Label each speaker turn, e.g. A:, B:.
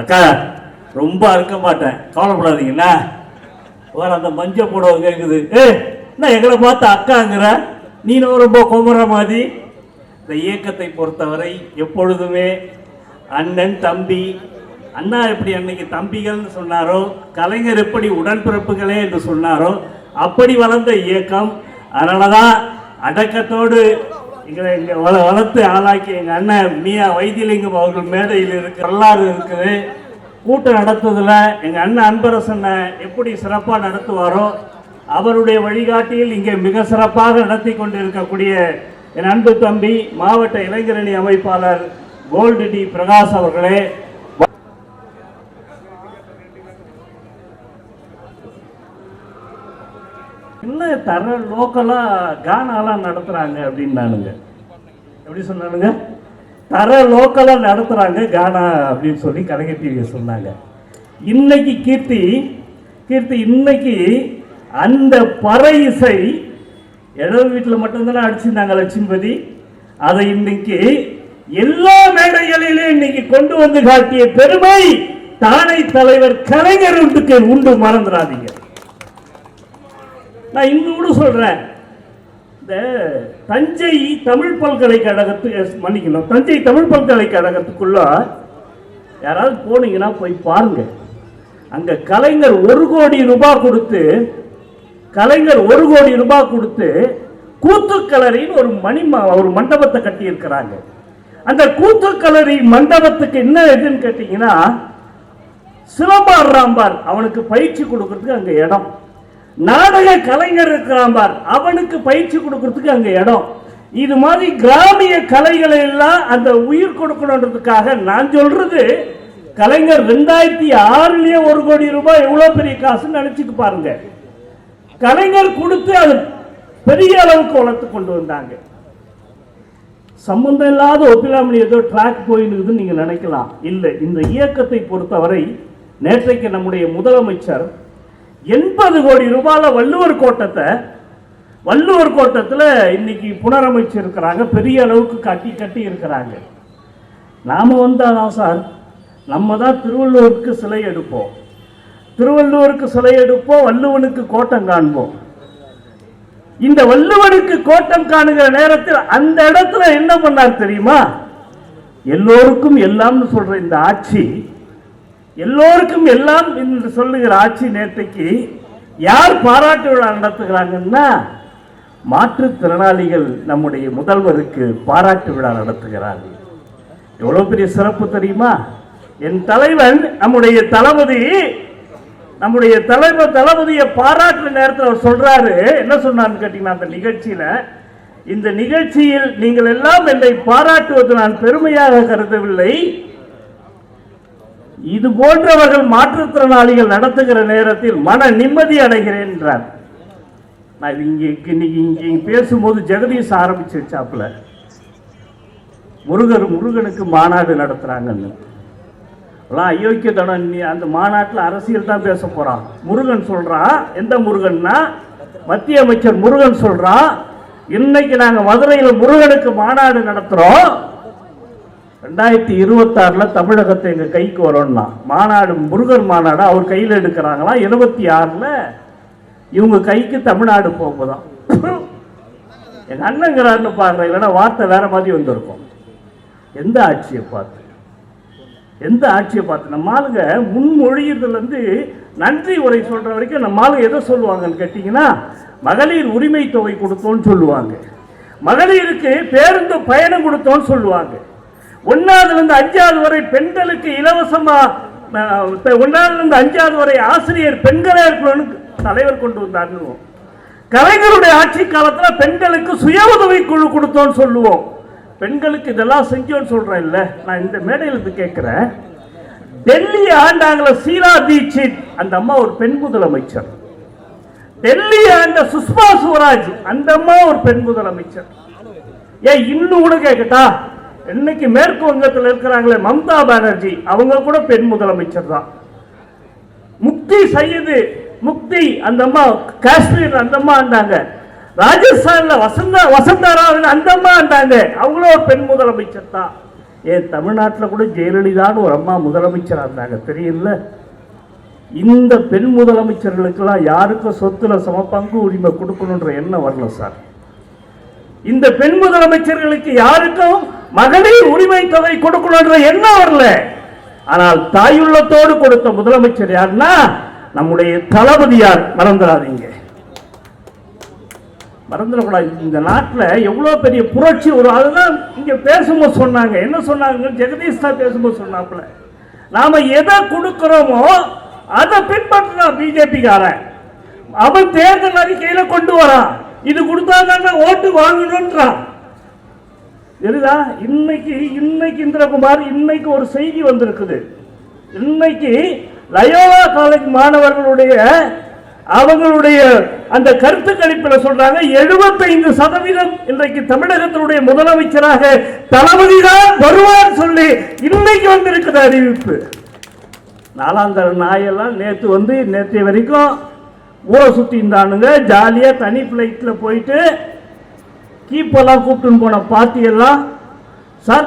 A: அக்கா ரொம்ப அறுக்க மாட்டேன். கவலைப்படாதீங்களா வேற அந்த மஞ்சள் புடவை கேட்குது ஏ நான் எங்களை பார்த்து அக்காங்கிற? நீனும் ரொம்ப குமர மாதிரி. இந்த இயக்கத்தை பொறுத்தவரை எப்பொழுதுமே அண்ணன் தம்பி அண்ணா எப்படி அன்னைக்கு தம்பிகள்னு சொன்னாரோ கலைஞர் எப்படி உடன்பிறப்புகளே என்று சொன்னாரோ அப்படி வளர்ந்த இயக்கம். அதனால தான் அடக்கத்தோடு எங்களை இங்கே வள வளர்த்து ஆளாக்கி எங்கள் அண்ணன் மியா வைத்தியலிங்கம் அவர்கள் மேடையில் இருக்க வரலாறு இருக்குது. கூட்டம் நடத்துதில் எங்கள் அண்ணன் அன்பரசனை எப்படி சிறப்பாக நடத்துவாரோ அவருடைய வழிகாட்டியில் இங்கே மிக சிறப்பாக நடத்தி கொண்டிருக்கக்கூடிய என் அன்பு தம்பி மாவட்ட இளைஞரணி அமைப்பாளர் கோல்டு டி பிரகாஷ் அவர்களே என்ன தர லோக்கலாக கானாலாம் நடத்துகிறாங்க அப்படின்னானுங்க. எப்படி சொன்னானுங்க? தர லோக்கலாக நடத்துகிறாங்க கானா அப்படின்னு சொல்லி கலைஞர் டிவி சொன்னாங்க. இன்னைக்கு கீர்த்தி கீர்த்தி இன்னைக்கு அந்த பறை இசை இடவு வீட்டில் மட்டும்தானே அடிச்சிருந்தாங்க லட்சுமிபதி. அதை இன்னைக்கு எல்லா மேடைகளிலும் இன்னைக்கு கொண்டு வந்து காட்டிய பெருமை தானை தலைவர் கலைஞர் உண்டுக்கு உண்டு மறந்துடாதீங்க. நான் இன்னொன்று சொல்கிறேன் இந்த தஞ்சை தமிழ் பல்கலைக்கழகத்துக்கு மன்னிக்கணும். தஞ்சை தமிழ் பல்கலைக்கழகத்துக்குள்ள யாராவது போனீங்கன்னா போய் பாருங்க. அங்கே கலைஞர் ஒரு கோடி ரூபாய் கொடுத்து கலைஞர் ஒரு கோடி ரூபாய் கொடுத்து கூத்துக்கலரின்னு ஒரு மணி ஒரு மண்டபத்தை கட்டியிருக்கிறாங்க. அந்த கூத்துக்கலரி மண்டபத்துக்கு என்ன எதுன்னு கேட்டிங்கன்னா சிலம்பார் ராம்பார் அவனுக்கு பயிற்சி கொடுக்கறதுக்கு அங்கே இடம். நாடக கலைஞர் இருக்கிறான் பார். அவனுக்கு பயிற்சி கொடுக்கறதுக்கு அங்க இடம். இது மாதிரி கிராமிய கலைகளை எல்லாம் அந்த உயிர் கொடுக்கணுன்றதுக்காக நான் சொல்றது கலைஞர் ரெண்டாயிரத்தி ஆறுலயே ஒரு கோடி ரூபாய் எவ்வளவு பெரிய காசுன்னு நினைச்சுட்டு பாருங்க. கலைஞர் கொடுத்து அது பெரிய அளவுக்கு வளர்த்து கொண்டு வந்தாங்க. சம்பந்தம் இல்லாத ஒப்பிலாமணி ஏதோ ட்ராக் போயிருக்குதுன்னு நீங்க நினைக்கலாம். இல்லை இந்த இயக்கத்தை பொறுத்தவரை நேற்றைக்கு நம்முடைய முதலமைச்சர் எண்பது கோடி ரூபாயில் வள்ளுவர் கோட்டத்தை வள்ளுவர் கோட்டத்தில் இன்னைக்கு புனரமைச்சிருக்கிறாங்க பெரிய அளவுக்கு கட்டி கட்டி இருக்கிறாங்க. நாம் வந்தாதான் சார் நம்ம தான் திருவள்ளுவருக்கு சிலை எடுப்போம். திருவள்ளுவருக்கு சிலை எடுப்போம் வள்ளுவனுக்கு கோட்டம் காண்போம். இந்த வள்ளுவனுக்கு கோட்டம் காணுகிற நேரத்தில் அந்த இடத்துல என்ன பண்ணார் தெரியுமா? எல்லோருக்கும் எல்லாம்னு சொல்ற இந்த ஆட்சி எல்லோருக்கும் எல்லாம் என்று சொல்லுகிற ஆட்சி நேற்றைக்கு யார் பாராட்டு விழா நடத்துகிறாங்கன்னா மாற்றுத்திறனாளிகள் நம்முடைய முதல்வருக்கு பாராட்டு விழா நடத்துகிறார்கள். எவ்வளோ பெரிய சிறப்பு தெரியுமா? என் தலைவன் நம்முடைய தளபதி நம்முடைய தலைவர் தளபதியை பாராட்டுற நேரத்தில் அவர் சொல்றாரு. என்ன சொன்னான்னு கேட்டீங்கன்னா அந்த நிகழ்ச்சியில இந்த நிகழ்ச்சியில் நீங்கள் எல்லாம் என்னை பாராட்டுவது நான் பெருமையாக கருதவில்லை. இது போன்றவர்கள் மாற்றுத்திறனாளிகள் நடத்துகிற நேரத்தில் மன நிம்மதி அடைகிறேன் என்றார். நான் இங்கே இன்னைக்கு இங்கே பேசும்போது ஜெகதீஷ் ஆரம்பிச்சிருச்சாப்புல முருகர் முருகனுக்கு மாநாடு நடத்துகிறாங்கன்னு எல்லாம் நீ அந்த மாநாட்டில் அரசியல் தான் பேச போகிறான் முருகன் சொல்கிறான் எந்த முருகன்னா? மத்திய அமைச்சர் முருகன் சொல்கிறான் இன்னைக்கு நாங்கள் மதுரையில் முருகனுக்கு மாநாடு நடத்துகிறோம் ரெண்டாயிரத்தி இருபத்தாறில் தமிழகத்தை எங்கள் கைக்கு வரோம்னா மாநாடு முருகர் மாநாடு அவர் கையில் எடுக்கிறாங்களா? இருபத்தி ஆறில் இவங்க கைக்கு தமிழ்நாடு போகுதான் எங்கள் அண்ணங்கிறாருன்னு பாருங்க இல்லைன்னா வார்த்தை வேற மாதிரி வந்திருக்கும். எந்த ஆட்சியை பார்த்து? எந்த ஆட்சியை பார்த்து? நம்ம ஆளுங்க முன்மொழியதுலேருந்து நன்றி உரை சொல்கிற வரைக்கும் நம்ம ஆளுங்க எதை சொல்லுவாங்கன்னு கேட்டிங்கன்னா மகளிர் உரிமை தொகை கொடுத்தோன்னு சொல்லுவாங்க. மகளிருக்கு பேருந்து பயணம் கொடுத்தோன்னு சொல்லுவாங்க. ஒன்னாவதுல இருந்து அஞ்சாவது வரை பெண்களுக்கு இலவசமா ஒன்றாவதுலேருந்து ஒன்னாவதுல இருந்து அஞ்சாவது வரை ஆசிரியர் பெண்களே இருக்கணும்னு தலைவர் கொண்டு வந்தாருன்னு கலைஞருடைய ஆட்சி காலத்தில் பெண்களுக்கு சுய உதவி குழு கொடுத்தோன்னு சொல்லுவோம். பெண்களுக்கு இதெல்லாம் செஞ்சோன்னு சொல்றேன் இல்ல நான் இந்த மேடையில் இருந்து கேட்கிறேன். டெல்லி ஆண்டாங்கள சீலா தீட்சித் அந்த அம்மா ஒரு பெண் முதலமைச்சர். டெல்லி ஆண்ட சுஷ்மா சுவராஜ் அந்த அம்மா ஒரு பெண் முதலமைச்சர். ஏன் இன்னும் கூட கேட்கட்டா? இன்னைக்கு மேற்கு வங்கத்தில் இருக்கிறாங்களே மம்தா பானர்ஜி அவங்க கூட பெண் முதலமைச்சர் தான். முக்தி சையது முக்தி அந்த அம்மா காஷ்மீர் அந்த அம்மா ஆண்டாங்க. ராஜஸ்தான்ல வசந்தா வசந்தா அந்த அம்மா ஆண்டாங்க. அவங்களும் ஒரு பெண் முதலமைச்சர் தான். ஏன் தமிழ்நாட்டில் கூட ஜெயலலிதான்னு ஒரு அம்மா முதலமைச்சராக இருந்தாங்க தெரியல இந்த பெண் முதலமைச்சர்களுக்கெல்லாம் யாருக்கும் சொத்துல சம பங்கு உரிமை கொடுக்கணுன்ற எண்ணம் வரல சார். இந்த பெண் முதலமைச்சர்களுக்கு யாருக்கும் மகளிர் உரிமை தொகை கொடுக்கணுன்ற எண்ணம் வரல. ஆனால் தாயுள்ளத்தோடு கொடுத்த முதலமைச்சர் யாருன்னா நம்முடைய தளபதியார் மறந்துடாதீங்க. மறந்துடக்கூடாது. இந்த நாட்டில் எவ்வளோ பெரிய புரட்சி ஒரு அதுதான் இங்கே பேசும்போது சொன்னாங்க. என்ன சொன்னாங்க ஜெகதீஷ் தான் பேசும்போது சொன்னாப்புல. நாம் எதை கொடுக்குறோமோ அதை பின்பற்றுறான் பிஜேபிக்காரன். அவன் தேர்தல் அறிக்கையில் கொண்டு வரான். இது கொடுத்தா தானே ஓட்டு வாங்கணுன்றான் தெரியுதா இன்னைக்கு இன்னைக்கு இந்திரகுமார் இன்னைக்கு ஒரு செய்தி வந்திருக்குது. இன்னைக்கு லயோலா காலேஜ் மாணவர்களுடைய அவங்களுடைய அந்த கருத்து கணிப்பில் சொல்றாங்க 75% சதவீதம் இன்றைக்கு தமிழகத்தினுடைய முதலமைச்சராக தளபதி தான் வருவார் சொல்லி இன்னைக்கு வந்திருக்குது அறிவிப்பு. நாலாந்தர நாயெல்லாம் நேற்று வந்து நேற்றைய வரைக்கும் ஊரை சுற்றி இருந்தானுங்க ஜாலியாக தனி ஃப்ளைட்டில் போயிட்டு கீப்பெல்லாம் கூப்பிட்டுன்னு போன பார்ட்டி எல்லாம் சார்